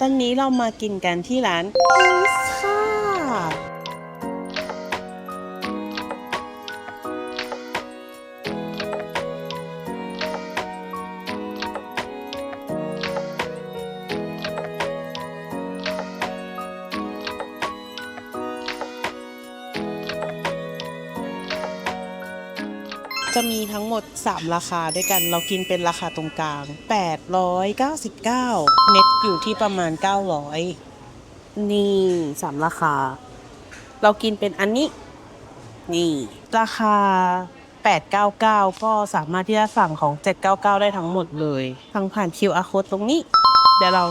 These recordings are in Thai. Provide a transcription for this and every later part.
ตอนนี้เรามากินกันที่ร้านพิซซ่า จะมีทั้งหมด 3 ราคาด้วยกัน เรากินเป็นราคาตรงกลาง 899 เน็ตอยู่ที่ประมาณ 900 นี่ 3 ราคา เรากินเป็นอันนี้ นี่ ราคา 899 ก็สามารถที่จะสั่งของ 799 ได้ทั้งหมดเลยทั้งผ่าน QR code ตรงนี้ เดี๋ยวเรา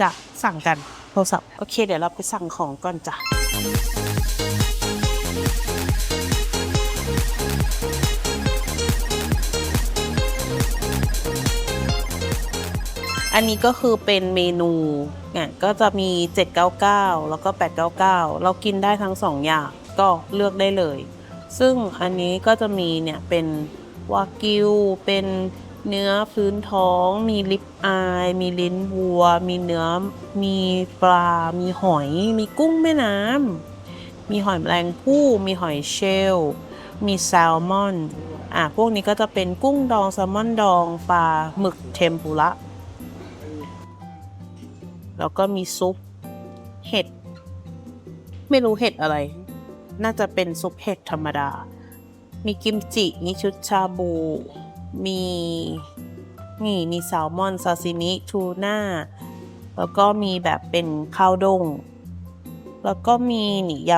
จะสั่งกันโทรศัพท์ โอเค เดี๋ยวเราไปสั่งของก่อนจ้ะ อันนี้ก็คือเป็นเมนูเนี่ยก็จะมี 799 แล้วก็ 899 เรากินได้ทั้งสองอย่างก็เลือกได้เลย ซึ่งอันนี้ก็จะมีเนี่ยเป็นวากิว เป็นเนื้อพื้นท้อง มีลิปอาย มีลิ้นวัว มีเนื้อ มีปลา มีหอย มีกุ้งแม่น้ำ มีหอยแมลงภู่ มีหอยเชลล์ มีแซลมอน อะพวกนี้ก็จะเป็นกุ้งดองแซลมอนดอง ปลาหมึกเทมปุระ แล้วก็มีซุปเห็ด ไม่รู้เห็ดอะไร น่าจะเป็นซุปเห็ดธรรมดา มีกิมจิ มีชุดชาบู มีนี่มีแซลมอนซาซิมิทูน่า แล้วก็มีแบบเป็นข้าวดง แล้วก็มีนี่ย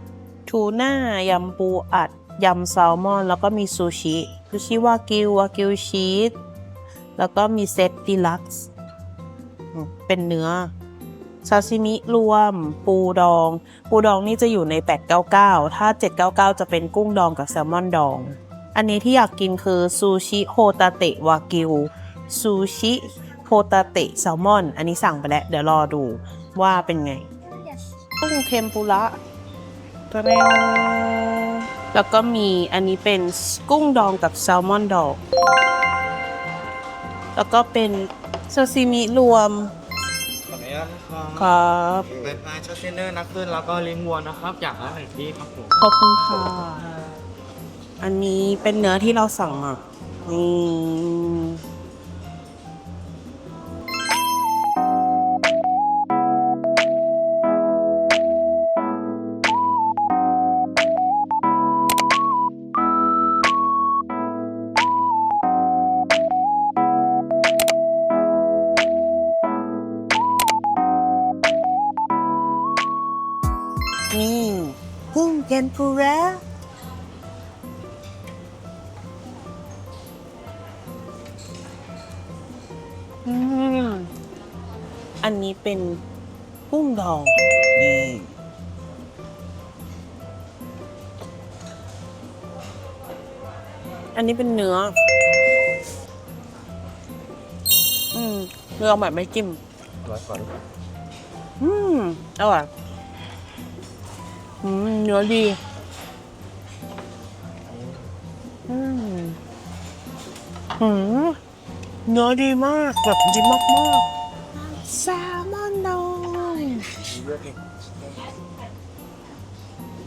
ำทูน่ายำปูอัดยำแซลมอน แล้วก็มีซูชิซูชิวากิววากิวชีสแล้วก็มีเซตดีลักซ์ เป็นเนื้อซาซิมิรวม ปูดอง ปูดองนี่จะอยู่ใน 899 ถ้า 799 จะเป็นกุ้งดองกับแซลมอนดอง อันนี้ที่อยากกินคือซูชิโฮตาเตะวากิวซูชิโฮตาเตะแซลมอน อันนี้สั่งไปแล้ว เดี๋ยวรอดูว่าเป็นไงกุ้งเทมปุระตะเรวแล้วก็มีอันนี้เป็นกุ้งดองกับแซลมอนดอง แล้วก็เป็น ซาซิมิรวม ขออนุญาตนะครับครับเป็นพายช็อตเทนเนอร์นักขึ้นแล้วก็ลิ้นวัวนะครับ อย่างละหนึ่งที่ครับผมขอบคุณค่ะ อันนี้เป็นเนื้อที่เราสั่งมานี่ นี่กุ้งเทมปุระอันนี้เป็นกุ้งดองนี่อันนี้เป็นเนื้อ อืมเนื้อแบบไม่จิ้มร้อยก่อนอืมอร่อย อืมเนื้อดีอืมอืมเนื้อดีมากแบบดีมากมากๆแซลมอนดอง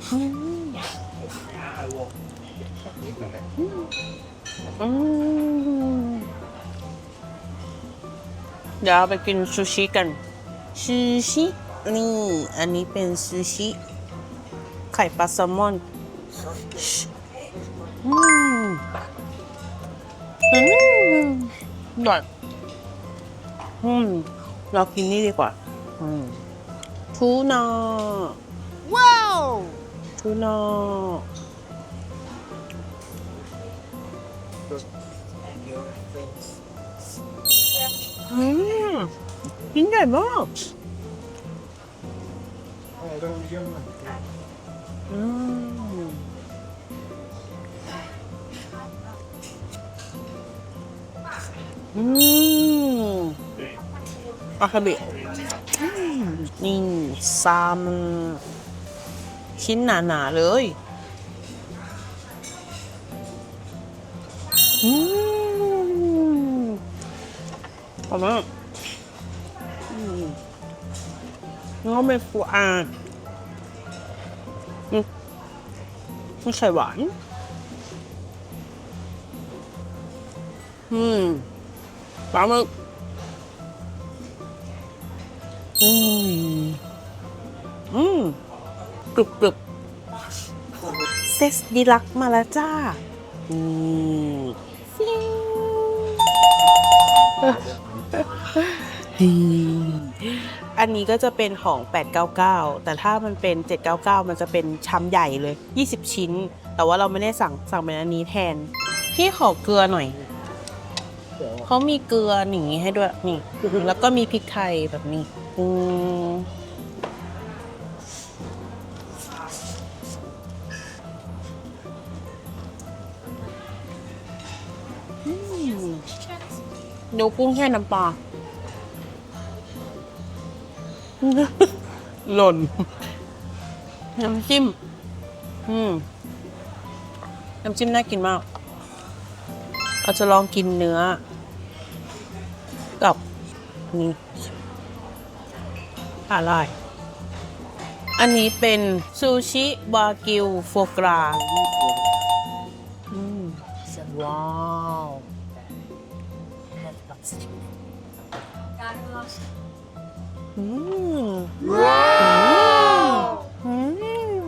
อืมอืมเดี๋ยวเราไปกินซูชิกันซูชินี่อันนี้เป็นซูชิ ไข่ปลาแซลมอนอืมอืมอร่อยอืมเรากินนี่ดีกว่า อืมทูน่าว้าวทูน่าอืมกินใหญ่มาก อืมอาคาบิอืมนี่ซามนชิ้นหนาๆเลยอืมอร่อยมากอืมแล้วก็เป็นฟูอาดอืมมีไข่หวาน อืม ปลาหมึกอืมอืมกรึบกรึบเซสดีลักมาแล้วจ้าอืมฟิวอันนี้ก็จะเป็นของ 899 แต่ถ้ามันเป็น 799 มันจะเป็นชามใหญ่เลย 20 ชิ้น แต่ว่าเราไม่ได้สั่งสั่งเป็นอันนี้แทน พี่ขอเกลือหน่อย เขามีเกลือหนีให้ด้วยนี่ แล้วก็มีพริกไทยแบบนี้ อืมดูกุ้งแช่น้ำปลาหล่น น้ำจิ้ม อืม น้ำจิ้มน่ากินมาก เราจะลองกินเนื้อ กับนี่อะไรอันนี้เป็นซูชิวากิวโฟกราอืมว้าวอืมว้าวอืม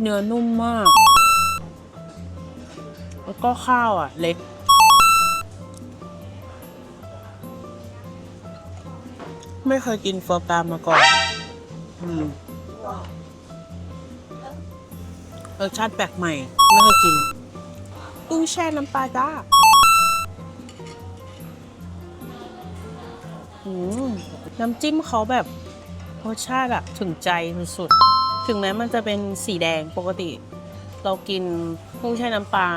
เนื้อนุ่มมาก แล้วก็ข้าวอะ เล็ก ไม่เคยกินฟอร์กรามมาก่อน อืมรสชาติแปลกใหม่ ไม่เคยกิน กุ้งแช่น้ำปลาจ้าอืมน้ำจิ้มเขาแบบรสชาติอะถึงใจสุดๆ ถึงแม้มันจะเป็นสีแดงปกติ เรากินกุ้งแช่น้ำปลา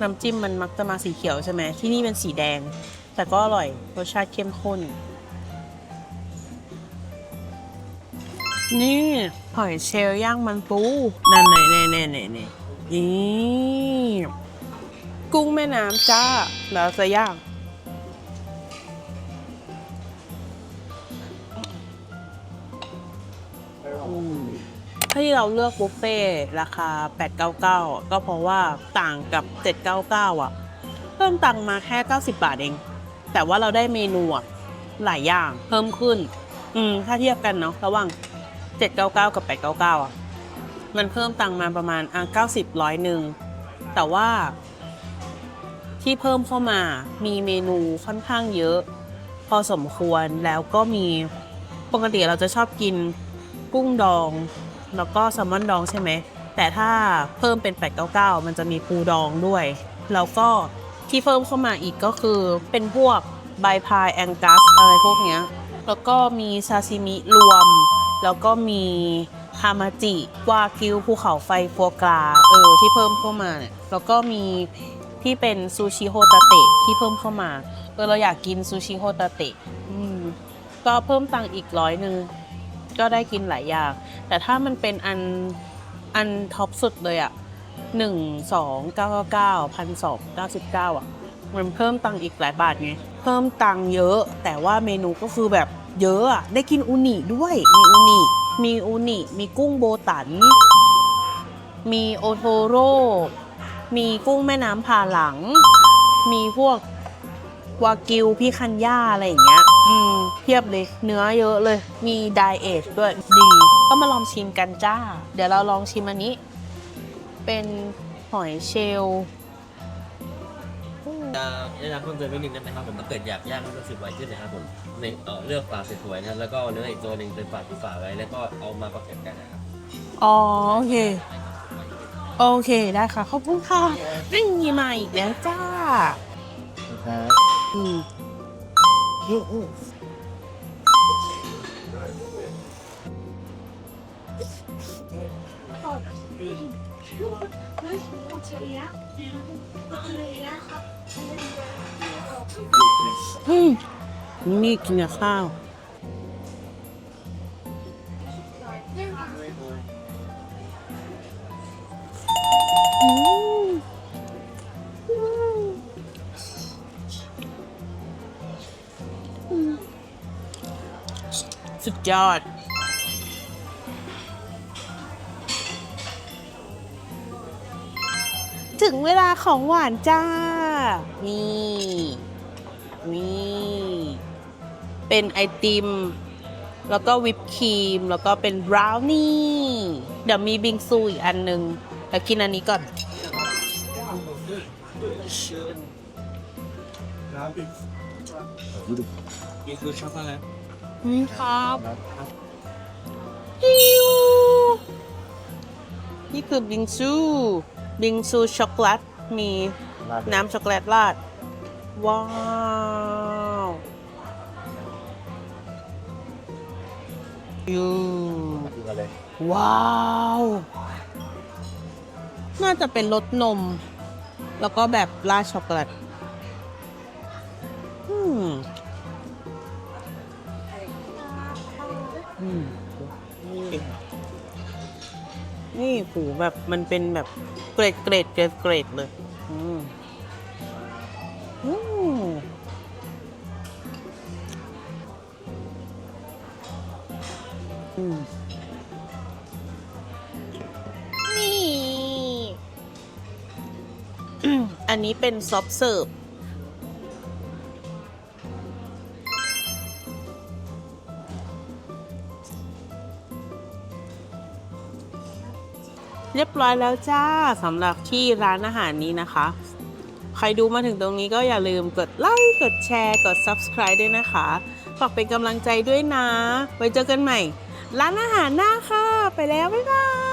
น้ำจิ้มมันมักจะมาสีเขียวใช่ไหมที่นี่เป็นสีแดง แต่ก็อร่อยรสชาติเข้มข้น นี่หอยเชลล์ย่างมันปูนั่นไหนไหนไหนไหนไหนนี่กุ้งแม่น้ำจ้าแล้วจะย่างอืม ที่เราเลือกบุฟเฟ่ราคา 899 ก็เพราะว่าต่างกับ 799 อะ เพิ่มตังค์มาแค่ 90 บาทเอง แต่ว่าเราได้เมนูหลายอย่างเพิ่มขึ้น อืม ถ้าเทียบกันเนาะระหว่าง 799 กับ 899 อะ มันเพิ่มตังค์มาประมาณอะ90ร้อยหนึ่ง แต่ว่า ที่เพิ่มเข้ามามีเมนูค่อนข้างเยอะ พอสมควรแล้วก็มีปกติเราจะชอบกินกุ้งดอง แล้วก็แซลมอนดองใช่ไหม แต่ถ้าเพิ่มเป็น 899 มันจะมีปูดองด้วย แล้วก็ที่เพิ่มเข้ามาอีกก็คือเป็นพวกใบพายแองกัสอะไรพวกเนี้ย แล้วก็มีซาซิมิรวม แล้วก็มีฮามาจิวากิวภูเขาไฟฟัวกราเออที่เพิ่มเข้ามาเนี่ยแล้วก็มีที่เป็นซูชิโฮตาเตะที่เพิ่มเข้ามาเออเราอยากกินซูชิโฮตาเตะอืมก็เพิ่มตังอีกร้อยหนึ่งก็ได้กินหลายอย่าง แต่ถ้ามันเป็นอันอันท็อปสุดเลยอะหนึ่งสองเก้าเก้าพันสองเก้าสิบเก้าอะมันเพิ่มตังค์อีกหลายบาทไง เพิ่มตังค์เยอะ แต่ว่าเมนูก็คือแบบเยอะอะได้กินอูนิด้วย มีอูนิ มีอูนิ มีกุ้งโบตัน มีโอโทโร่ มีกุ้งแม่น้ำผ่าหลัง มีพวก วากิวพี่คันย่าอะไรอย่างเงี้ย อืมเพียบเลย เนื้อเยอะเลย มีไดเอทด้วยดีก็มาลองชิมกันจ้า เดี๋ยวเราลองชิมอันนี้ เป็นหอยเชลล์จะแนะนำเพิ่มเติมนิดนึงได้ไหมครับผมถ้าเกิดอยากย่างให้รู้สึกไวขึ้นนะครับผมในเอ่อเลือกปลาสวยๆนะครับแล้วก็เนื้ออีกตัวหนึ่งเป็นปลาที่ฝาไว้แล้วก็เอามาประกบกันนะครับอ๋อโอเค โอเคได้ค่ะ ขอบคุณค่ะนี่มีมาอีกแล้วจ้า อืมนี่กินกับข้าว ยอด ถึงเวลาของหวานจ้า นี่นี่เป็นไอติม แล้วก็วิปครีม แล้วก็เป็นบราวนี่ เดี๋ยวมีบิงซูอีกอันหนึงแต่กินอันนี้ก่อน นี่คือช็อกโกแลต นี่ครับฮิวนี่คือบิงซู บิงซูช็อกโกแลต มีน้ำช็อกโกแลตราด ว้าวยูว้าว น่าจะเป็นรสนม แล้วก็แบบราดช็อกโกแลต หูแบบมันเป็นแบบเกรดเกรดเกรดเกรดเลยอืมอืมนี่ อันนี้เป็นซอฟเสิร์ฟ รียบร้อยแล้วจ้าสำหรับที่ร้านอาหารนี้นะคะ ใครดูมาถึงตรงนี้ก็อย่าลืมกดไลค์กดแชร์ กด Subscribe ด้วยนะคะฝากเป็นกำลังใจด้วยนะ ไว้เจอกันใหม่ ร้านอาหารหน้าค่ะ ไปแล้ว บ๊ายบาย